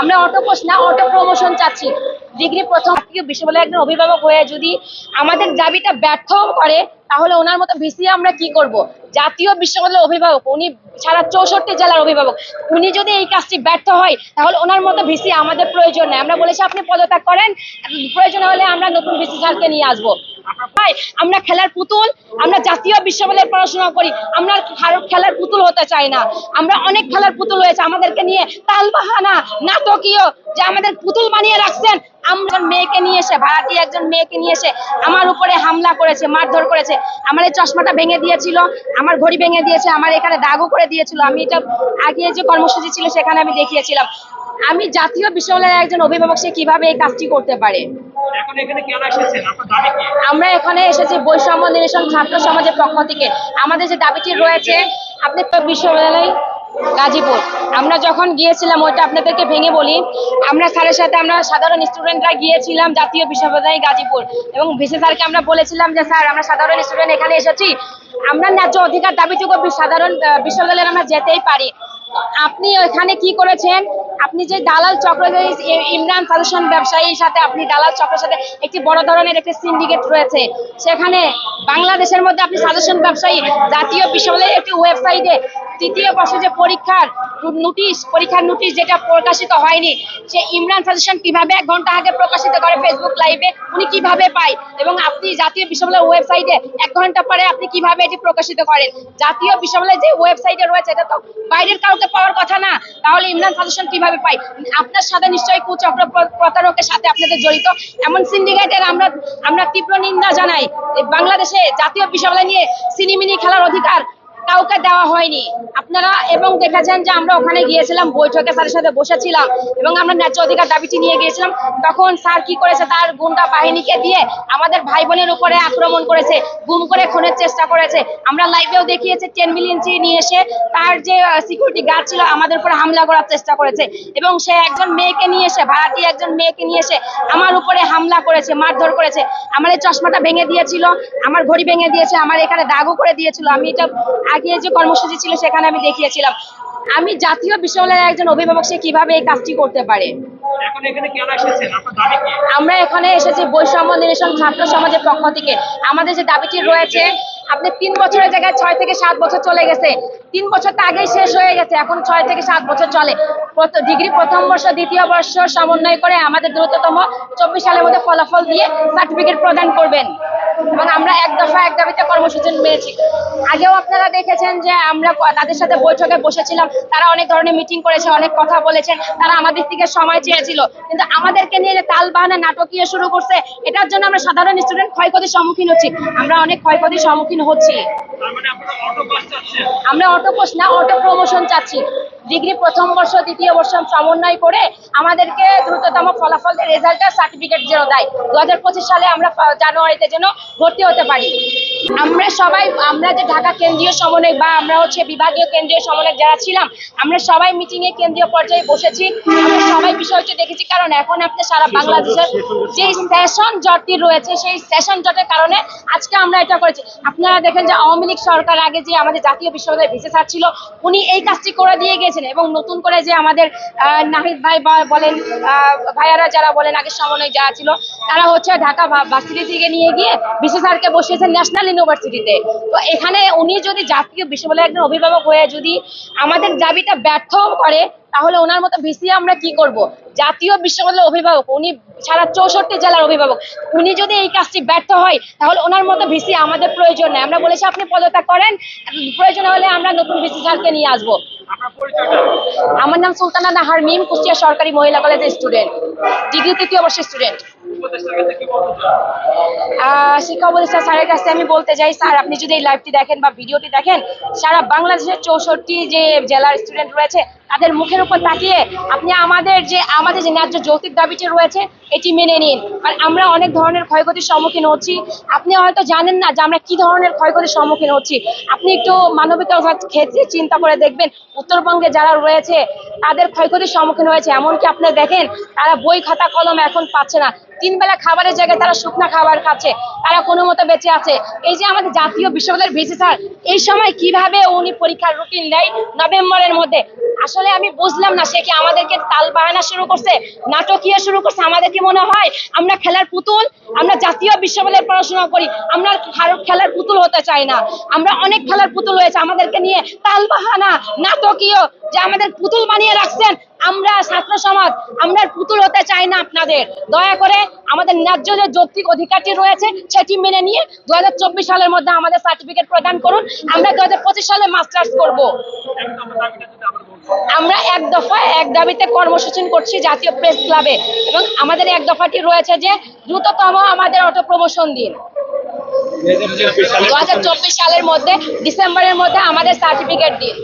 আমরা auto course না, auto promotion চাচ্ছি। ডিগ্রি প্রথম বিশ্ববিদ্যালয়ের একজন অভিভাবক হয়ে যদি আমাদের দাবিটা ব্যর্থ করে, তাহলে ওনার মতো ভিসি আমরা কি করব? জাতীয় বিশ্ববিদ্যালয়ের অভিভাবক, উনি সারা চৌষট্টি জেলার অভিভাবক। উনি যদি এই কাজটি ব্যর্থ হয়, তাহলে ওনার মতো ভিসি আমাদের প্রয়োজন নেই। আমরা বলেছি, আপনি পদত্যাগ করেন। প্রয়োজন হলে আমরা নতুন ভিসি স্যারকে নিয়ে আসব। আমরা খেলার পুতুল, আমরা জাতীয় বিশ্ববিদ্যালয়ে পড়াশোনা করি। আমরা খেলার পুতুল হতে চাই না। আমরা অনেক খেলার পুতুল হয়েছে আমাদেরকে নিয়ে। তালবাহানা, নাটকীয়, যে আমাদের পুতুল বানিয়ে রাখছেন আমরা মেয়েকে নিয়ে এসে একজন মেয়েকে নিয়ে এসে আমার উপরে হামলা করেছে মারধর করেছে। আমার এই চশমাটা ভেঙে দিয়েছিল আমার ঘড়ি ভেঙে দিয়েছে আমার এখানে দাগও করে দিয়েছিল। আমি এটা আগে যে কর্মসূচি ছিল সেখানে আমি দেখিয়েছিলাম। আমি জাতীয় বিশ্ববিদ্যালয়ের একজন অভিভাবক সে কীভাবে এই কাজটি করতে পারে? আমরা এখানে এসেছি বৈষম্য নিরসন ছাত্র সমাজের পক্ষ থেকে। আমাদের যে দাবিটি রয়েছে আপনি বিশ্ববিদ্যালয় গাজীপুর। আমরা যখন গিয়েছিলাম ওইটা আপনাদেরকে ভেঙে বলি আমরা স্যারের সাথে আমরা সাধারণ স্টুডেন্টরা গিয়েছিলাম জাতীয় বিশ্ববিদ্যালয় গাজীপুর এবং ভিসি স্যারকে আমরা বলেছিলাম যে স্যার আমরা সাধারণ স্টুডেন্ট এখানে এসেছি। আমরা ন্যায্য অধিকার দাবিটুকু সাধারণ আহ, বিশ্ববিদ্যালয়ে আমরা যেতেই পারি। আপনি এখানে কি করেছেন? আপনি যে দালাল চক্র ইমরান সাজেশন ব্যবসায়ীর সাথে আপনি দালাল চক্রের সাথে একটি বড় ধরনের একটি সিন্ডিকেট রয়েছে সেখানে বাংলাদেশের মধ্যে আপনি সাজেশন ব্যবসায়ী জাতীয় বিশ্ববিদ্যালয়ের একটি ওয়েবসাইটে তৃতীয় বর্ষে যে পরীক্ষার নোটিশ পরীক্ষার নোটিশ যেটা প্রকাশিত হয়নি, সে ইমরান সাজেশন কীভাবে এক ঘণ্টা আগে প্রকাশিত করে ফেসবুক লাইভে উনি কীভাবে পায় এবং আপনি জাতীয় বিশ্ববিদ্যালয়ের ওয়েবসাইটে এক ঘণ্টা পরে আপনি কীভাবে এটি প্রকাশিত করেন? জাতীয় বিশ্ববিদ্যালয়ের যে ওয়েবসাইটে রয়েছে, এটা তো বাইরের কাউকে পাওয়ার কথা না। তাহলে ইমরান সাজেশন কীভাবে পাই আপনার সাথে নিশ্চয়ই কুচক্র প্রতারকের সাথে আপনাদের জড়িত। এমন সিন্ডিকেটের আমরা আমরা তীব্র নিন্দা জানাই। বাংলাদেশে জাতীয় বিশ্ববিদ্যালয় নিয়ে সিনিমিনি খেলার অধিকার কাউকে দেওয়া হয়নি। আপনারা এবং দেখেছেন যে আমরা ওখানে গিয়েছিলাম, বৈঠকে স্যারের সাথে বসেছিলাম এবং আমরা ন্যায্য অধিকার দাবিটি নিয়ে গিয়েছিলাম। তখন স্যার কি করেছে? তার গুন্ডা বাহিনীকে দিয়ে আমাদের ভাই বোনের উপরে আক্রমণ করেছে, গুম করে খুনের চেষ্টা করেছে। আমরা লাইভেও দেখিয়েছি, টেন মিলিয়ন চি নিয়ে এসে তার যে সিকিউরিটি গার্ড ছিল, আমাদের উপরে হামলা করার চেষ্টা করেছে। এবং সে একজন মেয়েকে নিয়ে এসে ভাড়াটি একজন মেয়েকে নিয়ে এসে আমার উপরে হামলা করেছে, মারধর করেছে। আমার এই চশমাটা ভেঙে দিয়েছিল, আমার ঘড়ি ভেঙে দিয়েছে, আমার এখানে দাগও করে দিয়েছিল। আমি এটা আগে যে কর্মসূচি ছিল সেখানে আমি দেখিয়েছিলাম। আমি জাতীয় বিশ্ববিদ্যালয়ের একজন অভিভাবক সে কীভাবে এই কাজটি করতে পারে? আমরা এখানে এসেছি বৈষম্য নিরসন ছাত্র সমাজের পক্ষ থেকে। আমাদের যে দাবিটি রয়েছে আপনি তিন বছরের জায়গায় ছয় থেকে সাত বছর চলে গেছে। তিন বছর তো আগেই শেষ হয়ে গেছে এখন ছয় থেকে সাত বছর চলে। ডিগ্রি প্রথম বর্ষ দ্বিতীয় বর্ষ সমন্বয় করে আমাদের দ্রুততম চব্বিশ সালের মধ্যে ফলাফল দিয়ে সার্টিফিকেট প্রদান করবেন। এবং আমরা এক দফা এক দাবিতে কর্মসূচি নিয়েছি আগেও আপনারা দেখেছেন যে আমরা তাদের সাথে বৈঠকে বসেছিলাম। তারা অনেক ধরনের মিটিং করেছে অনেক কথা বলেছেন। তারা আমাদের থেকে সময় চেয়েছিল। কিন্তু আমাদেরকে নিয়ে যে তাল বাহানা নাটকীয় শুরু করছে এটার জন্য আমরা সাধারণ স্টুডেন্ট ক্ষয়ক্ষতির সম্মুখীন হচ্ছি। আমরা অনেক ক্ষয়ক্ষতির সম্মুখীন হচ্ছি। মানে আমরা অটো কোর্স না অটো প্রমোশন চাচ্ছি। ডিগ্রি প্রথম বর্ষ, দ্বিতীয় বর্ষ সমন্বয় করে আমাদেরকে দ্রুততম ফলাফল রেজাল্টের সার্টিফিকেট যেন দেয়। দু হাজার পঁচিশ সালে আমরা জানুয়ারিতে যেন ভর্তি হতে পারি। আমরা সবাই আমরা যে ঢাকা কেন্দ্রীয় সমন্বয় বা আমরা হচ্ছে বিভাগীয় কেন্দ্রীয় সমন্বয় যারা ছিলাম আমরা সবাই মিটিং এ কেন্দ্রীয় পর্যায়ে বসেছি। আমরা সবাই বিষয়টি দেখেছি কারণ এখন আপনি সারা বাংলাদেশের যে সেশন জটটি রয়েছে সেই সেশন জটের কারণে আজকে আমরা এটা করেছি। আপনারা দেখেন যে আওয়ামী লীগ সরকার আগে যে আমাদের জাতীয় বিশ্ববিদ্যালয়ের ভিসি স্যার ছিল উনি এই কাজটি করে দিয়ে গিয়েছেন এবং নতুন করে যে আমাদের আহ, নাহিদ ভাই বা- বলেন আহ, ভাইয়ারা যারা বলেন আগে সমন্বয় যারা ছিল তারা হচ্ছে ঢাকা ভার্সিটি থেকে নিয়ে গিয়ে বিসি স্যারকে বসিয়েছেন ন্যাশনাল ইউনিভার্সিটিতে তো এখানে উনি যদি জাতীয় বিশ্ববিদ্যালয়ের একজন অভিভাবক হয়ে যদি আমাদের দাবিটা ব্যর্থ করে, তাহলে ওনার মতো ভিসি আমরা কি করব? জাতীয় বিশ্ববিদ্যালয়ের অভিভাবক উনি সারা চৌষট্টি জেলার অভিভাবক উনি যদি এই কাজটি ব্যর্থ হয় তাহলে ওনার মতো ভিসি আমাদের প্রয়োজন নেই। আমরা বলেছি আপনি পদত্যাগ করেন প্রয়োজন হলে আমরা নতুন ভিসি স্যারকে নিয়ে আসব। আমার নাম সুলতানা নাহার মিম কুষ্টিয়া সরকারি মহিলা কলেজের স্টুডেন্ট। ডিগ্রি তৃতীয় বর্ষের স্টুডেন্ট। শিক্ষা উপদেষ্টা স্যারের কাছে আমি বলতে চাই স্যার আপনি যদি এই লাইভটি দেখেন বা ভিডিওটি দেখেন সারা বাংলাদেশের চৌষট্টি যে জেলার স্টুডেন্ট রয়েছে তাদের মুখের উপর তাকিয়ে আপনি আমাদের যে আমাদের যে ন্যায্য যৌক্তিক দাবিটি রয়েছে, এটি মেনে নিন। আর আমরা অনেক ধরনের ক্ষয়ক্ষতির সম্মুখীন হচ্ছি। আপনি হয়তো জানেন না যে আমরা কি ধরনের ক্ষয়ক্ষতির সম্মুখীন হচ্ছি। আপনি একটু মানবিকতার ক্ষেত্রে চিন্তা করে দেখবেন, উত্তরবঙ্গে যারা রয়েছে, তাদের ক্ষয়ক্ষতির সম্মুখীন হয়েছে। এমনকি আপনি দেখেন, তারা বই, খাতা, কলম এখন পাচ্ছে না। তিন বেলা খাবারের জায়গায় তারা শুকনা খাবার খাচ্ছে, তারা কোনো মতো বেঁচে আছে। এই যে আমাদের জাতীয় বিশ্ববিদ্যালয়ের ভিসি স্যার, এই সময় কীভাবে উনি পরীক্ষার রুটিন নেয় নভেম্বরের মধ্যে? আসলে আমি বুঝলাম না, সে কি আমাদেরকে তাল বাহানা শুরু করছে, নাটকীয় শুরু করছে? আমাদের কি মনে হয় আমরা খেলার পুতুল? আমরা জাতীয় বিশ্ববিদ্যালয়ে পড়াশোনা করি, আমরা খেলার পুতুল হতে চাই না। আমরা অনেক খেলার পুতুল হয়েছে আমাদেরকে নিয়ে তাল বাহানা নাটকীয় যে আমাদের পুতুল বানিয়ে রাখছেন আমরা ছাত্র সমাজ, আমরা পুতুল হতে চাই না আপনাদের। দয়া করে আমাদের ন্যায্য যে যৌক্তিক অধিকারটি রয়েছে, সেটি মেনে নিয়ে দু সালের মধ্যে আমাদের সার্টিফিকেট প্রদান করুন। আমরা দু সালে মাস্টার্স করব। আমরা এক দফায় এক দাবিতে কর্মসূচি করছি জাতীয় প্রেস ক্লাবে এবং আমাদের এক দফাটি রয়েছে যে দ্রুততম আমাদের অটো প্রমোশন দিন। দু হাজার চব্বিশ সালের মধ্যে, ডিসেম্বরের মধ্যে আমাদের সার্টিফিকেট দিন।